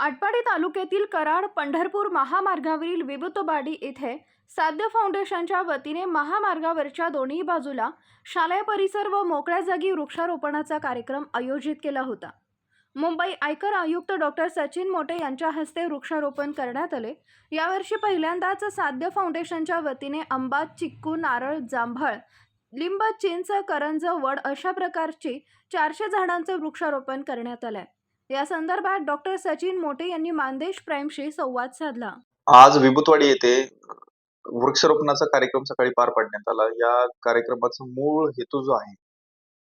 आटपाडी तालुक्यातील कराड पंढरपूर महामार्गावरील विभुतवाडी येथे साध्य फाउंडेशनच्या वतीने महामार्गावरच्या दोन्ही बाजूला शालेय परिसर व मोकळ्या जागी वृक्षारोपणाचा कार्यक्रम आयोजित केला होता. मुंबई आयकर आयुक्त डॉक्टर सचिन मोटे यांच्या हस्ते वृक्षारोपण करण्यात आले. यावर्षी पहिल्यांदाच साध्य फाउंडेशनच्या वतीने आंबा चिक्कू नारळ जांभळ लिंब चिंच करंज वड अशा प्रकारची चारशे झाडांचं वृक्षारोपण करण्यात आलं आहे या संदर्भात डॉक्टर सचिन मोटे यांनी मानदेश प्राईमशी संवाद साधला. आज विभूतवाडी येथे वृक्षारोपणाचा कार्यक्रम सकाळी पार पाडण्यात आला. या कार्यक्रमाचा मूळ हेतू जो आहे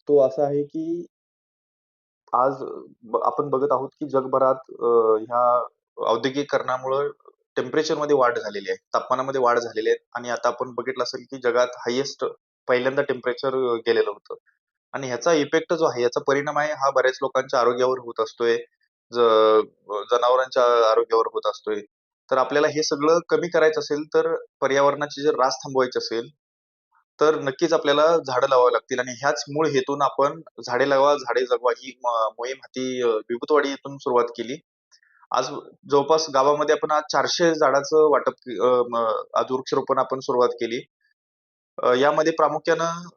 तो असा आहे की आज आपण बघत आहोत की जगभरात ह्या औद्योगिकरणामुळे टेम्परेचरमध्ये वाढ झालेली आहे तापमानामध्ये वाढ झालेली आहे. आणि आता आपण बघितलं असेल की जगात हायेस्ट पहिल्यांदा टेम्परेचर गेलेलं होतं. आणि ह्याचा इफेक्ट जो आहे याचा परिणाम आहे हा बऱ्याच लोकांच्या आरोग्यावर होत असतोय. जनावरांच्या आरोग्यावर होत असतोय. तर आपल्याला हे सगळं कमी करायचं असेल तर पर्यावरणाची जर रास थांबवायची असेल तर नक्कीच आपल्याला झाडं लावावी लागतील. आणि ह्याच मूळ हेतून आपण झाडे लावा झाडे जगवा ही मोहीम हाती विभूतवाडी येथून सुरुवात केली. आज जवळपास गावामध्ये आपण आज चारशे झाडाचं वाटप आज वृक्षारोपण आपण सुरुवात केली. यामध्ये प्रामुख्यानं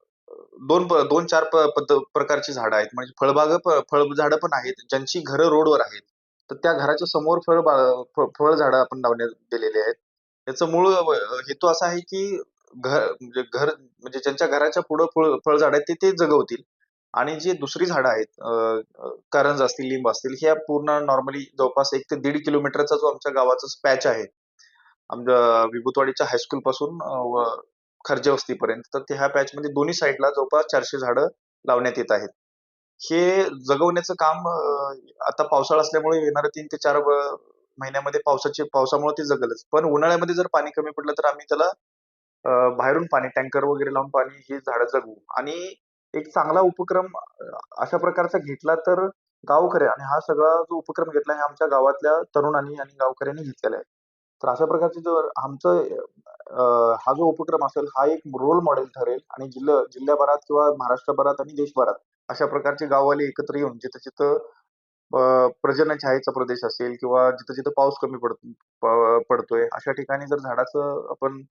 दोन प- दोन चार पद्ध- प्रकारची झाडं आहेत. म्हणजे फळबाग फळ फळझाडं पण आहेत. ज्यांची घरं रोडवर आहेत. तर त्या घराच्या समोर फळ फळ झाडं आपण लावण्यात दिलेली आहेत. याचं मूळ हेतू असा आहे की घर म्हणजे घर म्हणजे ज्यांच्या घराच्या पुढं फळ फळझाड आहेत ते ते जगवतील. आणि जे दुसरी झाडं आहेत करंज असतील लिंब असतील ह्या पूर्ण नॉर्मली जवळपास एक ते दीड किलोमीटरचा जो आमच्या गावाचा पॅच आहे. आमच्या विभूतवाडीच्या हायस्कूल पासून खर्जे वस्तीपर्यंत तर ह्या पॅच मध्ये दोन्ही साईडला जवळपास चारशे झाडं लावण्यात येत आहेत. हे जगवण्याचं काम आता पावसाळा असल्यामुळे येणाऱ्या तीन ते चार महिन्यामध्ये पावसाचे पावसामुळे ते जगलच. पण उन्हाळ्यामध्ये जर पाणी कमी पडलं तर आम्ही त्याला बाहेरून पाणी टँकर वगैरे लावून पाणी ही झाडं जगवू. आणि एक चांगला उपक्रम अशा प्रकारचा घेतला तर गावकरी आणि हा सगळा जो उपक्रम घेतला हे आमच्या गावातल्या तरुणांनी आणि गावकऱ्यांनी घेतलेला आहे. तर अशा प्रकारचे जर आमचं हा जो उपक्रम असेल हा एक रोल मॉडेल ठरेल आणि जिल्हा जिल्ह्याभरात किंवा महाराष्ट्रभरात आणि देशभरात अशा प्रकारचे गाववाले एकत्र येऊन जिथं जिथं प्रजन छायेचा प्रदेश असेल किंवा जिथं जिथं पाऊस कमी पड पडतोय अशा ठिकाणी जर झाडाचं आपण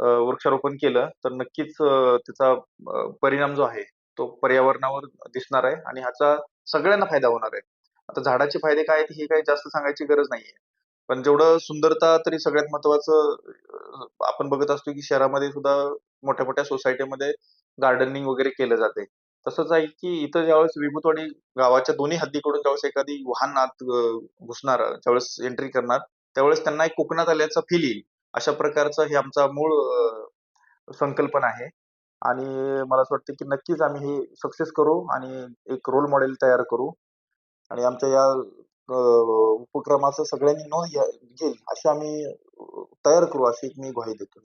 वृक्षारोपण केलं तर नक्कीच त्याचा परिणाम जो आहे तो पर्यावरणावर दिसणार आहे आणि ह्याचा सगळ्यांना फायदा होणार आहे. आता झाडाचे फायदे काय आहेत हे काही जास्त सांगायची गरज नाहीये. पण जेवढं सुंदरता तरी सगळ्यात महत्वाचं आपण बघत असतो की शहरामध्ये सुद्धा मोठ्या मोठ्या सोसायटीमध्ये गार्डनिंग वगैरे केलं जाते. तसंच आहे की इथं ज्यावेळेस विभूतवाडी गावाच्या दोन्ही हद्दीकडून ज्यावेळेस एखादी वाहन आत घुसणार ज्यावेळेस एंट्री करणार त्यावेळेस त्यांना एक कोकणात आल्याचा फील येईल. अशा प्रकारचं हे आमचा मूळ संकल्पना आहे. आणि मला असं वाटतं की नक्कीच आम्ही हे सक्सेस करू आणि एक रोल मॉडेल तयार करू. आणि आमच्या या उपक्रमाचं सगळ्यांनी नोंद घ्या- घेईल म्हणजे अशी आम्ही तयार करू अशी एक मी ग्वाही देतो